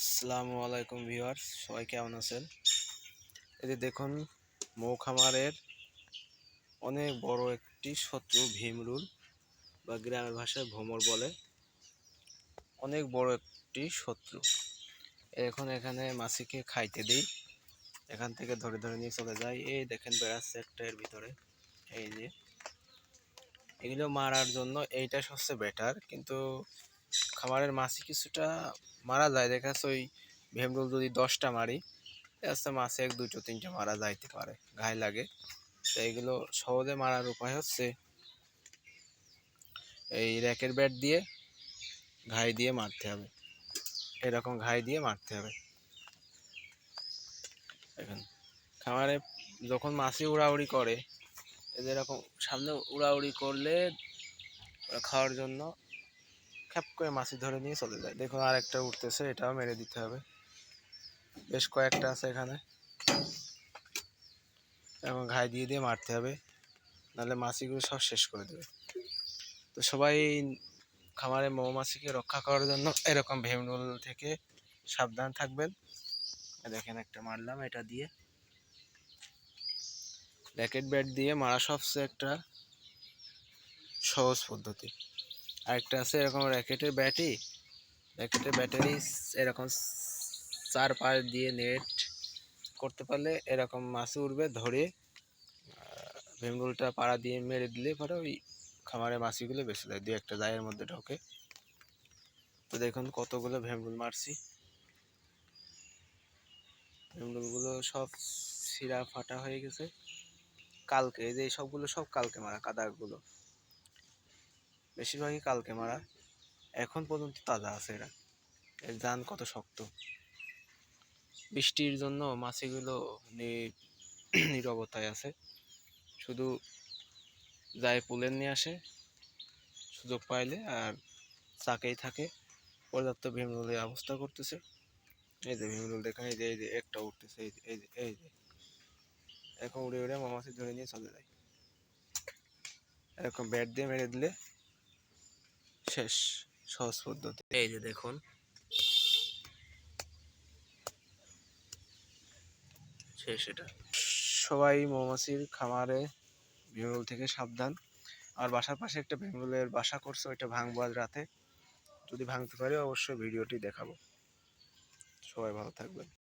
আসসালামু আলাইকুম ভিউয়ার্স, সবাই কেমন আছেন? এই যে দেখুন মৌ খামারের অনেক বড় একটি শত্রু ভীমরুল বা গ্রামের ভাষায় ভ্রমর বলে। অনেক বড় একটি শত্রু। এখন এখানে মাছিকে খাইতে দিই। এখান থেকে ধরে ধরে নিয়ে চলে যায় এই দেখেন বেড়াচ্ছে একটা এর ভিতরে। এই যে, এগুলো মারার জন্য এইটা সবচেয়ে বেটার কিন্তু খামারের মাছি কিছুটা মারা যায়। দেখাচ্ছে ওই ভেমরুল যদি দশটা মারি আস্তে মাছে এক দুটো তিনটে মারা যাইতে পারে ঘাই লাগে। তো এইগুলো সহজে মারার উপায় হচ্ছে এই র্যাকের ব্যাট দিয়ে ঘাই দিয়ে মারতে হবে। এরকম ঘাই দিয়ে মারতে হবে। এখন খামারে যখন মাছি উড়াউড়ি করে, এদের এরকম সামনে উড়াউড়ি করলে খাওয়ার জন্য খ্যাপ করে মাছি ধরে নিয়ে চলে যায়। দেখুন আর একটা উঠতেছে এটাও মেরে দিতে হবে। বেশ কয়েকটা আছে এখানে। এখন ঘাই দিয়ে দিয়ে মারতে হবে, নাহলে মাছিগুলো সব শেষ করে দেবে। তো সবাই খামারে মৌমাছিকে রক্ষা করার জন্য এরকম ভেমরুল থেকে সাবধান থাকবেন। দেখেন একটা মারলাম এটা দিয়ে। র্যাকেট ব্যাট দিয়ে মারা সবচেয়ে একটা সহজ পদ্ধতি। আরেকটা আছে এরকম র্যাকেটের ব্যাটই র্যাকেটের ব্যাটারি এরকম চার পাশ দিয়ে নেট করতে পারলে এরকম মাছ উঠবে ধরে ভেমরুলটা পাড়া দিয়ে মেরে দিলে পরে ওই খামারে মাছিগুলো বেঁচে যায় দু একটা জায়ের মধ্যে ঢোকে। তো দেখুন কতগুলো ভেমরুল মারছি। ভেমরুলগুলো সব শিরা ফাটা হয়ে গেছে। কালকে এই যে সবগুলো সব কালকে মারা কাদাগুলো। বেশিরভাগই কালকে মারা। এখন পর্যন্ত তাজা আছে এরা। এর জান কত শক্ত। বৃষ্টির জন্য মাছিগুলো নিরবতায় আছে। শুধু যায় পুলের নিয়ে আসে, সুযোগ পাইলে আর চাকেই থাকে। পর্যাপ্ত ভীমরুলের অবস্থা করতেছে। এই যে ভীমরুল দেখেন, এই যে এই যে, একটা উঠতেছে, এই যে এই যে এই যে। এখন উড়ে উড়ে মামাছি ধরে নিয়ে চলে যায়। এরকম ব্যাট দিয়ে মেরে দিলে শেষ সহজ পদ্ধতি। এই যে দেখুন। শেষ এটা। সবাই মৌমাছির খামারে ভীমরুল থেকে সাবধান। আর বাসার পাশে একটা ভীমরুলের বাসা করছে ওইটা ভাঙবো আজ রাতে। যদি ভাঙতে পারি অবশ্যই ভিডিওটি দেখাবো। সবাই ভালো থাকবেন।